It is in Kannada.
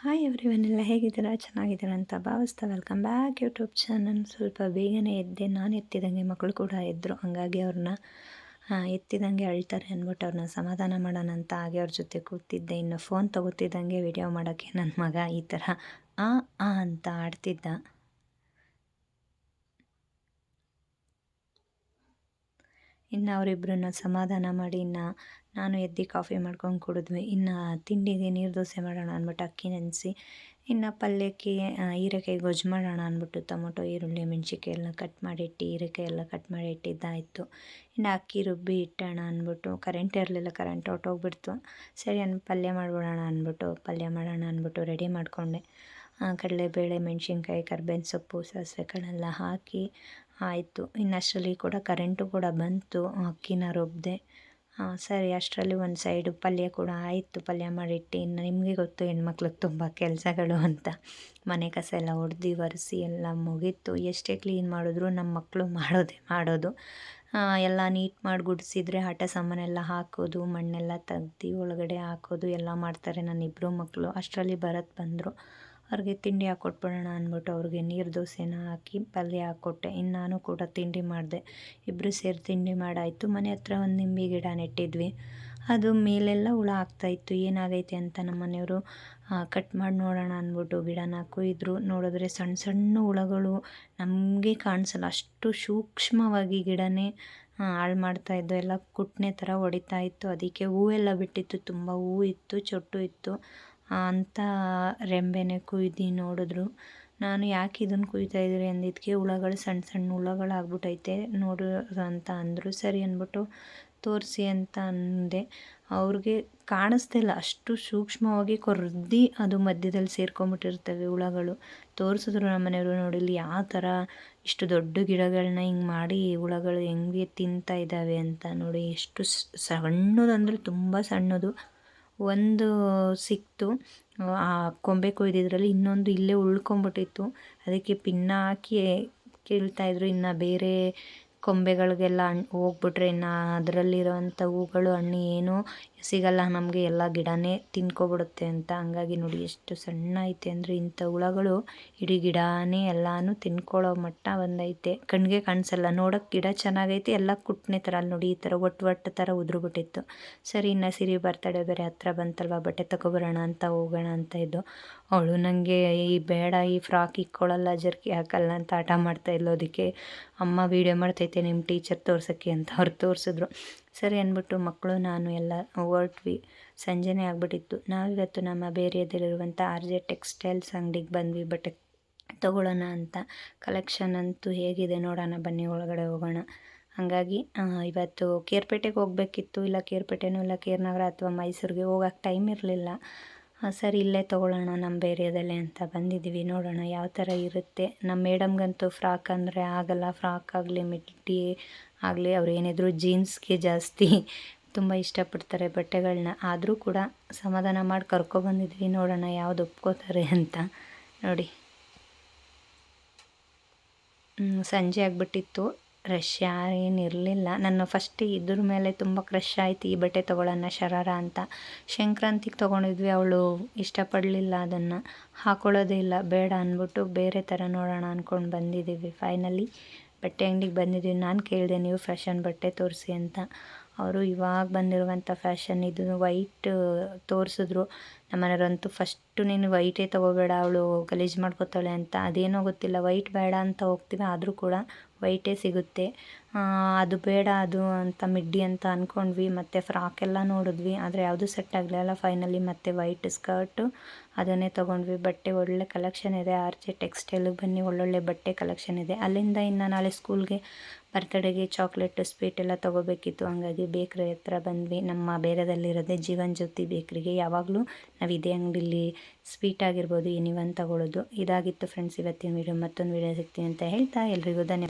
ಹಾಯ್ ಎವ್ರಿವನ್ನೆಲ್ಲ ಹೇಗಿದ್ದೀರಾ? ಚೆನ್ನಾಗಿದ್ದೀರಾ ಅಂತ ಭಾವಿಸ್ತಾ ವೆಲ್ಕಮ್ ಬ್ಯಾಕ್ ಯೂಟ್ಯೂಬ್ ಚಾನಲ್ ಸ್ವಲ್ಪ ಬೇಗನೆ ಎದ್ದೆ, ನಾನು ಎತ್ತಿದಂಗೆ ಮಕ್ಕಳು ಕೂಡ ಎದ್ದರು ಹಂಗಾಗಿ ಅವ್ರನ್ನ ಎತ್ತಿದಂಗೆ ಅಳ್ತಾರೆ ಅಂದ್ಬಿಟ್ಟು ಅವ್ರನ್ನ ಸಮಾಧಾನ ಮಾಡೋಣ ಅಂತ ಹಾಗೆ ಅವ್ರ ಜೊತೆ ಕೂತಿದ್ದೆ. ಇನ್ನು ಫೋನ್ ತಗೋತಿದ್ದಂಗೆ ವಿಡಿಯೋ ಮಾಡೋಕ್ಕೆ ನನ್ನ ಮಗ ಈ ಥರ ಆ ಅಂತ ಆಡ್ತಿದ್ದ. ಇನ್ನು ಅವರಿಬ್ಬರನ್ನ ಸಮಾಧಾನ ಮಾಡಿ, ಇನ್ನು ನಾನು ಎದ್ದು ಕಾಫಿ ಮಾಡ್ಕೊಂಡು ಕುಡಿದ್ವಿ. ಇನ್ನು ತಿಂಡಿಗೆ ನೀರು ದೋಸೆ ಮಾಡೋಣ ಅಂದ್ಬಿಟ್ಟು ಅಕ್ಕಿ ನೆನೆಸಿ, ಇನ್ನು ಪಲ್ಯಕ್ಕೆ ಹೀರೆಕಾಯಿ ಗೊಜ್ಜು ಮಾಡೋಣ ಅಂದ್ಬಿಟ್ಟು ಟೊಮೊಟೊ, ಈರುಳ್ಳಿ ಮೆಣಸಿಕಾಯಿ ಎಲ್ಲ ಕಟ್ ಮಾಡಿಟ್ಟು ಹೀರೆಕಾಯಿ ಎಲ್ಲ ಕಟ್ ಮಾಡಿ ಇಟ್ಟಿದ್ದಾಯಿತು. ಇನ್ನು ಅಕ್ಕಿ ರುಬ್ಬಿ ಇಟ್ಟೋಣ ಅಂದ್ಬಿಟ್ಟು ಕರೆಂಟ್ ಇರಲಿಲ್ಲ ಕರೆಂಟ್ ಹೊರ್ಟೋಗ್ಬಿಡ್ತು ಸರಿ, ಅನ್, ಪಲ್ಯ ಮಾಡ್ಬಿಡೋಣ ಅಂದ್ಬಿಟ್ಟು, ಪಲ್ಯ ಮಾಡೋಣ ಅಂದ್ಬಿಟ್ಟು ರೆಡಿ ಮಾಡಿಕೊಂಡೆ. ಕಡಲೆಬೇಳೆ, ಮೆಣಸಿನ್ಕಾಯಿ, ಕರ್ಬೇವಿನ ಸೊಪ್ಪು, ಸಾಸಿವೆ ಕಾಳೆಲ್ಲ ಹಾಕಿ ಆಯಿತು. ಇನ್ನಷ್ಟರಲ್ಲಿ ಕೂಡ ಕರೆಂಟು ಕೂಡ ಬಂತು, ಅಕ್ಕಿನ ರುಬ್ಬಿದೆ ಸರಿ, ಅಷ್ಟರಲ್ಲಿ ಒಂದು ಸೈಡು ಪಲ್ಯ ಕೂಡ ಆಯಿತು. ಪಲ್ಯ ಮಾಡಿಟ್ಟು, ಇನ್ನು ನಿಮಗೆ ಗೊತ್ತು ಹೆಣ್ಮಕ್ಳಿಗೆ ತುಂಬ ಕೆಲಸಗಳು ಅಂತ. ಮನೆ ಕಸ ಎಲ್ಲ ಹೊಡೆದು ಒರೆಸಿ ಎಲ್ಲ ಮುಗೀತು. ಎಷ್ಟೇ ಕ್ಲೀನ್ ಮಾಡಿದ್ರು ನಮ್ಮ ಮಕ್ಕಳು ಮಾಡೋದೇ ಮಾಡೋದು. ಎಲ್ಲ ನೀಟ್ ಮಾಡಿ ಗುಡಿಸಿದ್ರೆ ಆಟ ಸಾಮಾನೆಲ್ಲ ಹಾಕೋದು, ಮಣ್ಣೆಲ್ಲ ತೆಗ್ದು, ಒಳಗಡೆ ಹಾಕೋದು, ಎಲ್ಲ ಮಾಡ್ತಾರೆ ನನ್ನ ಇಬ್ಬರು ಮಕ್ಕಳು ಅಷ್ಟರಲ್ಲಿ ಭರತ್ ಬಂದರು. ಅವ್ರಿಗೆ ತಿಂಡಿ ಹಾಕ್ಕೊಟ್ಬಿಡೋಣ ಅಂದ್ಬಿಟ್ಟು ಅವ್ರಿಗೆ ನೀರು ದೋಸೆನ ಹಾಕಿ ಪಲ್ಯ ಹಾಕ್ಕೊಟ್ಟೆ ಇನ್ನು ನಾನು ಕೂಡ ತಿಂಡಿ ಮಾಡಿದೆ. ಇಬ್ಬರು ಸೇರಿ ತಿಂಡಿ ಮಾಡಾಯಿತು. ಮನೆ ಹತ್ರ ಒಂದು ನಿಂಬೆ ಗಿಡ ನೆಟ್ಟಿದ್ವಿ. ಅದು ಮೇಲೆಲ್ಲ ಹುಳ ಆಗ್ತಾಯಿತ್ತು ಏನಾಗೈತೆ ಅಂತ ನಮ್ಮ ಮನೆಯವರು ಕಟ್ ಮಾಡಿ ನೋಡೋಣ ಅಂದ್ಬಿಟ್ಟು ಗಿಡನ ಕೊಯ್ದರು. ನೋಡಿದ್ರೆ ಸಣ್ಣ ಸಣ್ಣ ಹುಳಗಳು. ನಮಗೆ ಕಾಣಿಸಲ್ಲ. ಅಷ್ಟು ಸೂಕ್ಷ್ಮವಾಗಿ ಗಿಡನೇ ಹಾಳು ಮಾಡ್ತಾಯಿದ್ದು ಎಲ್ಲ ಕುಟ್ಟನೆ ಥರ ಹೊಡಿತಾ ಇತ್ತು. ಅದಕ್ಕೆ ಹೂವೆಲ್ಲ ಬಿಟ್ಟಿತ್ತು. ತುಂಬ ಹೂವು ಇತ್ತು, ಚೊಟ್ಟು ಇತ್ತು. ಅಂತ ರೆಂಬೆನೆ ಕುಯ್ದು ನೋಡಿದ್ರು. ನಾನು ಯಾಕೆ ಇದನ್ನು ಕುಯ್ತಾ ಇದ್ದೀರಿ? ಅಂದಿದ್ದಕ್ಕೆ, ಹುಳಗಳು ಸಣ್ಣ ಸಣ್ಣ ಹುಳಗಳು ಆಗ್ಬಿಟ್ಟೈತೆ ನೋಡು ಅಂತ ಅಂದರು. ಸರಿ ಅಂದ್ಬಿಟ್ಟು ತೋರಿಸಿ ಅಂತ ಅಂದೆ. ಅವ್ರಿಗೆ ಕಾಣಿಸ್ತಿಲ್ಲ ಅಷ್ಟು ಸೂಕ್ಷ್ಮವಾಗಿ ಕೊರ್ದು ಅದು ಮಧ್ಯದಲ್ಲಿ ಸೇರ್ಕೊಂಬಿಟ್ಟಿರ್ತವೆ ಹುಳಗಳು. ತೋರಿಸಿದ್ರು ನಮ್ಮ ಮನೆಯವರು ನೋಡಿ, ಇಲ್ಲಿ ಯಾವ ಥರ ಇಷ್ಟು ದೊಡ್ಡ ಗಿಡಗಳನ್ನ ಹಿಂಗೆ ಮಾಡಿ ಹುಳಗಳು ಹೆಂಗೆ ತಿಂತಾ ಇದ್ದಾವೆ ಅಂತ ನೋಡಿ. ಎಷ್ಟು ಸಣ್ಣದಂದರೆ ತುಂಬ ಸಣ್ಣದು. ಒಂದು ಸಿಕ್ತು. ಆ ಕೊಂಬೆ ಕೊಯ್ದಿದ್ರಲ್ಲಿ ಇನ್ನೊಂದು ಇಲ್ಲೇ ಉಳ್ಕೊಂಬಿಟ್ಟಿತ್ತು. ಅದಕ್ಕೆ ಪಿನ್ನ ಹಾಕಿ ಕೀಳ್ತಾಯಿದ್ರು ಇನ್ನು ಬೇರೆ ಕೊಂಬೆಗಳಿಗೆಲ್ಲ ಹಣ್ಣು ಹೋಗ್ಬಿಟ್ರೆ ಇನ್ನು ಅದರಲ್ಲಿರೋವಂಥ ಹೂಗಳು, ಹಣ್ಣು ಏನೂ ಸಿಗಲ್ಲ. ನಮಗೆ ಎಲ್ಲ ಗಿಡನೇ ತಿನ್ಕೊಬಿಡುತ್ತೆ ಅಂತ. ಹಂಗಾಗಿ ನೋಡಿ ಎಷ್ಟು ಸಣ್ಣ ಐತೆ ಅಂದರೆ ಇಂಥ ಹುಳಗಳು ಇಡೀ ಗಿಡನೇ ಎಲ್ಲನೂ ತಿನ್ಕೊಳ್ಳೋ ಮಟ್ಟ ಬಂದೈತೆ. ಕಣ್ಣಿಗೆ ಕಾಣಿಸಲ್ಲ. ನೋಡೋಕೆ ಗಿಡ ಚೆನ್ನಾಗೈತೆ, ಎಲ್ಲ ಕುಟ್ಟನೆ ಥರ, ಅಲ್ಲಿ ನೋಡಿ ಈ ಥರ ಒಟ್ಟು ಒಟ್ಟು ಥರ ಉದುರುಬಿಟ್ಟಿತ್ತು. ಸರಿ, ಇನ್ನು ಸಿರಿ ಬರ್ತಡೆ ಬೇರೆ ಹತ್ರ ಬಂತಲ್ವಾ? ಬಟ್ಟೆ ತಗೊಬರೋಣ ಅಂತ ಹೋಗೋಣ ಅಂತ ಇದ್ದು. ಅವಳು ನನಗೆ ಈ ಬೇಡ, ಈ ಫ್ರಾಕ್ ಇಕ್ಕೊಳ್ಳಲ್ಲ ಜರ್ಕಿ ಹಾಕಲ್ಲ ಅಂತ ಆಟ ಮಾಡ್ತಾ ಅದಕ್ಕೆ ಅಮ್ಮ ವೀಡಿಯೋ ಮಾಡ್ತೈತೆ ನಿಮ್ಮ ಟೀಚರ್ ತೋರ್ಸೋಕ್ಕೆ ಅಂತ ಅವ್ರು ತೋರಿಸಿದ್ರು. ಸರಿ ಅಂದ್ಬಿಟ್ಟು ಮಕ್ಕಳು, ನಾನು ಎಲ್ಲ ಹೊರಟ್ವಿ. ಸಂಜೆನೇ ಆಗಿಬಿಟ್ಟಿತ್ತು. ನಾವಿವತ್ತು ನಮ್ಮ ಬೇರೆಯದಲ್ಲಿರುವಂಥ ಆರ್ ಜೆ ಟೆಕ್ಸ್ಟೈಲ್ಸ್ ಅಂಗಡಿಗೆ ಬಂದ್ವಿ ಬಟ್ಟೆ ತಗೊಳ್ಳೋಣ ಅಂತ. ಕಲೆಕ್ಷನ್ ಅಂತೂ ಹೇಗಿದೆ, ನೋಡೋಣ ಬನ್ನಿ, ಒಳಗಡೆ ಹೋಗೋಣ. ಹಾಗಾಗಿ ಇವತ್ತು ಕೇರ್ಪೇಟೆಗೆ ಹೋಗಬೇಕಿತ್ತು, ಇಲ್ಲ ಕೇರ್ಪೇಟೆನೂ ಇಲ್ಲ, ಕೇರ್ನಗರ ಅಥವಾ ಮೈಸೂರಿಗೆ ಹೋಗೋಕ್ಕೆ ಟೈಮ್ ಇರಲಿಲ್ಲ. ಸರಿ, ಇಲ್ಲೇ ತೊಗೊಳ್ಳೋಣ, ನಮ್ಮ ಏರಿಯಾದಲ್ಲೇ ಅಂತ ಬಂದಿದ್ದೀವಿ. ನೋಡೋಣ ಯಾವ ಥರ ಇರುತ್ತೆ. ನಮ್ಮ ಮೇಡಮ್ಗಂತೂ ಫ್ರಾಕ್ ಅಂದರೆ ಆಗಲ್ಲ. ಫ್ರಾಕ್ ಆಗಲಿ, ಮಿಟ್ಟಿ ಆಗಲಿ, ಅವ್ರು ಏನಿದ್ರು ಜೀನ್ಸ್ಗೆ ಜಾಸ್ತಿ ತುಂಬ ಇಷ್ಟಪಡ್ತಾರೆ ಬಟ್ಟೆಗಳನ್ನ ಆದರೂ ಕೂಡ ಸಮಾಧಾನ ಮಾಡಿ ಕರ್ಕೊಬಂದಿದ್ವಿ ನೋಡೋಣ ಯಾವ್ದು ಒಪ್ಕೋತಾರೆ ಅಂತ. ನೋಡಿ. ಸಂಜೆ ಆಗಿಬಿಟ್ಟಿತ್ತು. ರಶ್ ಇರಲಿಲ್ಲ. ನನ್ನ ಫಸ್ಟ್ ಇದ್ರ ಮೇಲೆ ತುಂಬ ಕ್ರಶ್ ಆಯ್ತು. ಈ ಬಟ್ಟೆ ತೊಗೊಳ್ಳೋಣ, ಶರಾರ ಅಂತ. ಸಂಕ್ರಾಂತಿಗೆ ತೊಗೊಂಡಿದ್ವಿ. ಅವಳು ಇಷ್ಟಪಡಲಿಲ್ಲ ಅದನ್ನು. ಹಾಕೊಳ್ಳೋದೇ ಇಲ್ಲ. ಬೇಡ ಅಂದ್ಬಿಟ್ಟು ಬೇರೆ ಥರ ನೋಡೋಣ ಅಂದ್ಕೊಂಡು ಬಂದಿದ್ದೀವಿ ಫೈನಲಿ ಬಟ್ಟೆ ಅಂಗಡಿಗೆ ಬಂದಿದ್ದೀವಿ ನಾನು ಕೇಳಿದೆ, ನೀವು ಫ್ಯಾಷನ್ ಬಟ್ಟೆ ತೋರಿಸಿ ಅಂತ. ಅವರು ಇವಾಗ ಬಂದಿರುವಂಥ ಫ್ಯಾಷನ್ ಇದು ವೈಟ್ ತೋರಿಸಿದ್ರು. ನಮ್ಮನೆಯವರಂತೂ ಫಸ್ಟು ನೀನು ವೈಟೇ ತೊಗೋಬೇಡ. ಅವಳು ಗಲೀಜು ಮಾಡ್ಕೋತಾಳೆ ಅಂತ. ಅದೇನೋ ಗೊತ್ತಿಲ್ಲ. ವೈಟ್ ಬೇಡ ಅಂತ ಹೋಗ್ತೀವಿ. ಆದರೂ ಕೂಡ ವೈಟೇ ಸಿಗುತ್ತೆ. ಅದು ಬೇಡ, ಅದು ಅಂತ ಮಿಡ್ಡಿ ಅಂತ ಅಂದ್ಕೊಂಡ್ವಿ ಮತ್ತು ಫ್ರಾಕ್ ಎಲ್ಲ ನೋಡಿದ್ವಿ. ಆದರೆ ಯಾವುದು ಸೆಟ್ ಆಗಲಿಲ್ಲ ಫೈನಲಿ ಮತ್ತು ವೈಟ್ ಸ್ಕರ್ಟು ಅದನ್ನೇ ತೊಗೊಂಡ್ವಿ. ಬಟ್ಟೆ ಒಳ್ಳೆ ಕಲೆಕ್ಷನ್ ಇದೆ. ಆರ್ ಜೆ ಟೆಕ್ಸ್ಟೈಲಿಗೆ ಬನ್ನಿ. ಒಳ್ಳೊಳ್ಳೆ ಬಟ್ಟೆ ಕಲೆಕ್ಷನ್ ಇದೆ. ಅಲ್ಲಿಂದ ಇನ್ನು ನಾಳೆ ಸ್ಕೂಲ್ಗೆ ಬರ್ತಡೆಗೆ ಚಾಕ್ಲೇಟ್ ಸ್ವೀಟ್ ಎಲ್ಲ ತೊಗೋಬೇಕಿತ್ತು. ಹಂಗಾಗಿ ಬೇಕ್ರಿ ಹತ್ರ ಬಂದ್ವಿ. ನಮ್ಮ ಬೇರೆದಲ್ಲಿರೋದೇ ಜೀವನ್ ಜ್ಯೋತಿ ಬೇಕ್ರಿಗೆ. ಯಾವಾಗಲೂ ನಾವು ಇದೇ ಅಂಗಡಿಲಿ ಸ್ವೀಟ್ ಆಗಿರ್ಬೋದು ಏನಿವನ್ ತಗೊಳ್ಳೋದು ಇದಾಗಿತ್ತು ಫ್ರೆಂಡ್ಸ್ ಇವತ್ತಿನ ವೀಡಿಯೋ ಮತ್ತೊಂದು ವೀಡಿಯೋ ಸಿಗ್ತೀನಿ ಅಂತ ಹೇಳ್ತಾ ಎಲ್ರಿಗೂ ಧನ್ಯವಾದ.